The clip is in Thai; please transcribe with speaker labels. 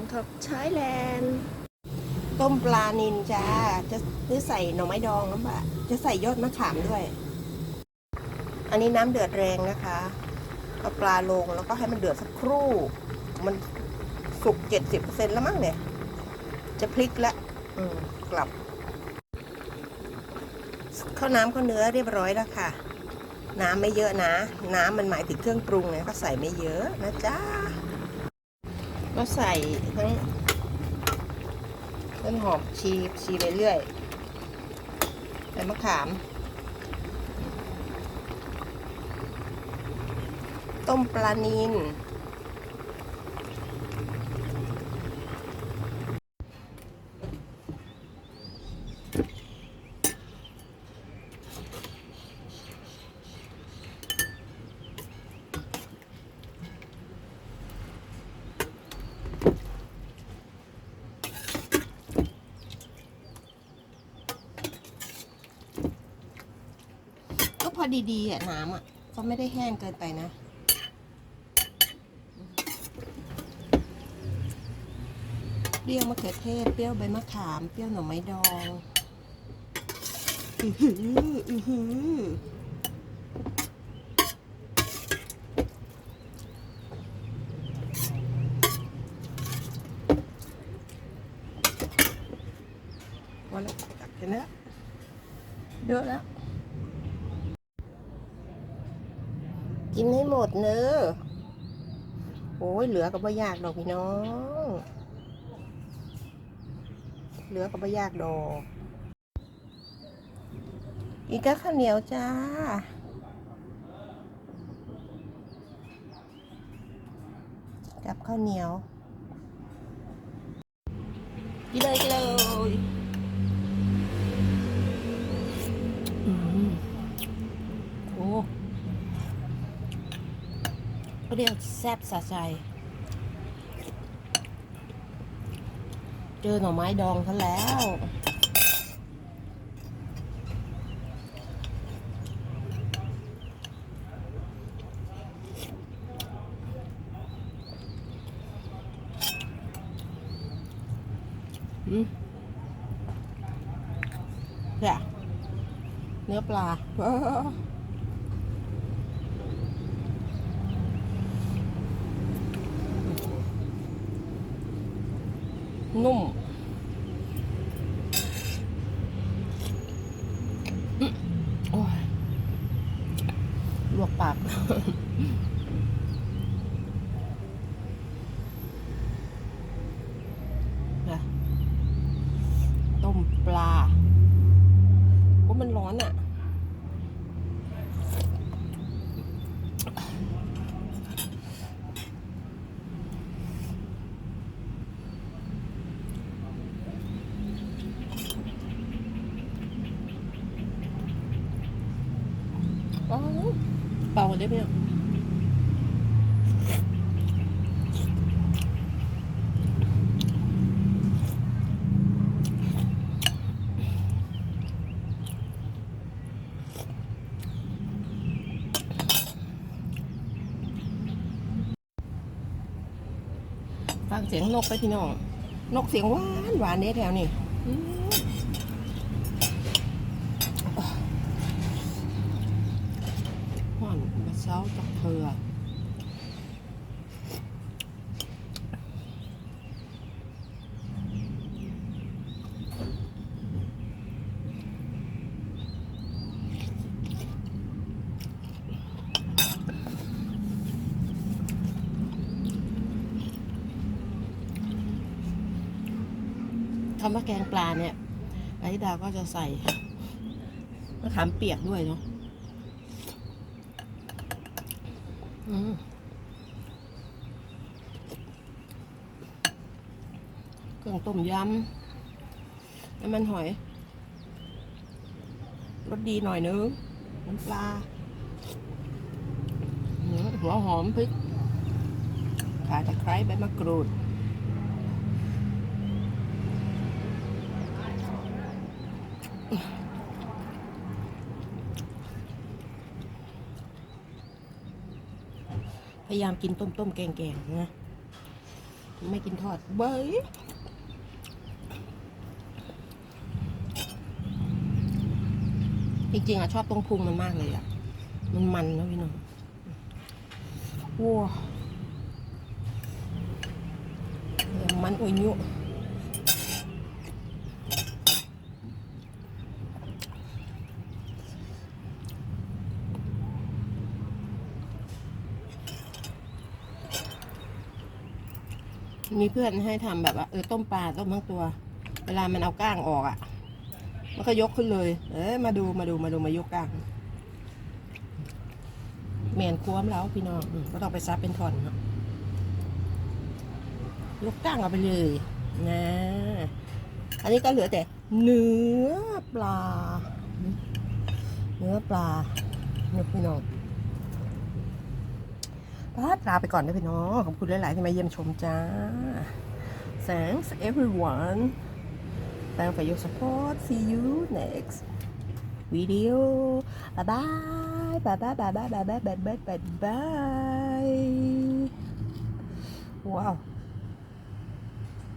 Speaker 1: งคอกใช้แลนด์ต้มปลานินจ้า จะหรือใส่หน่อไม้ดองน้ำบะจะใส่ยอดมะขามด้วย อันนี้น้ำเดือดแรงนะคะเอาปลาลงแล้วก็ให้มันเดือดสักครู่ มันสุกเจ็ดสิบเปอร์เซ็นต์แล้วมั้งเนี่ย จะพลิกละอืมกลับ ข้าวน้ำข้าวเนื้อเรียบร้อยแล้วค่ะ น้ำไม่เยอะนะ น้ำมันหมายถึงเครื่องปรุงไงก็ใส่ไม่เยอะนะจ๊ะ ก็ใส่ทั้งต้นหอมชีชีไปเรื่อยใส่มะขาม ต้มปลานิน อดีๆอะน้ำอะก็ไม่ได้แห้งเกินไปนะเปรี้ยวมะเขือเทศเปรี้ยวใบมะขามเปรี้ยวหน่อไม้ดองอือหืออือหือวันละตัก กินให้หมดเนอะโอ้ยเหลือก็บ่ยากดอกพี่น้อง เหลือก็บ่ยากดอก อีกก็ข้าวเหนียวจ้ากับข้าวเหนียวกินเลยกินเลยอืมโอ้ เรียกแซ่บสะใจ เจอหน่อไม้ดองซะแล้ว อืมเนี่ยเนื้อปลา นุ่มอืมโอ้ยลวกปาก นะต้มปลาโอ้มันร้อนอะ อ๋อเป่าได้ไหมฟังเสียงนกไปพี่น้อง นกเสียงหวานหวานเด็ดแล้วนี่อืมหวานมา เช้าจากเธอคำว่าแกงปลาเนี่ยไอ้ดาก็จะใส่มะขามเปียกด้วยเนาะอืม เครื่องต้มยำน้ำมันหอยรสดีหน่อยนึงน้ำปลาหัวหอมพริกข่าตะไคร้ใบมะกรูด พยายามกินต้มๆแกงๆนะไม่กินทอดเบ้ยจริงๆอะชอบตรงพุงมันมากเลยอะ มันมันนะพี่น้องว้ามันอุ่ยยุ มีเพื่อนให้ทำแบบว่าเออต้มปลาต้มทั้งตัว เวลามันเอาก้างออกอะ่ะ มันก็ยกขึ้นเลย เอ้ยมาดูมาดูมาดูมายกก้างเมนควมแล้วพี่น้องก็ต้องไปซับเป็นทอนเนาะยกก้างเอาไปเลยนะอันนี้ก็เหลือแต่ เนื้อปลา เนื้อปลาเนี่ยพี่น้อง พัดลาไปก่อนได้วยพี่น้อง ขอบคุณหลาย ๆ ที่มาเยี่ยมชมจ้า thanks everyone thanks for your support see you next video bye bye bye bye bye bye bye bye bye bye bye wow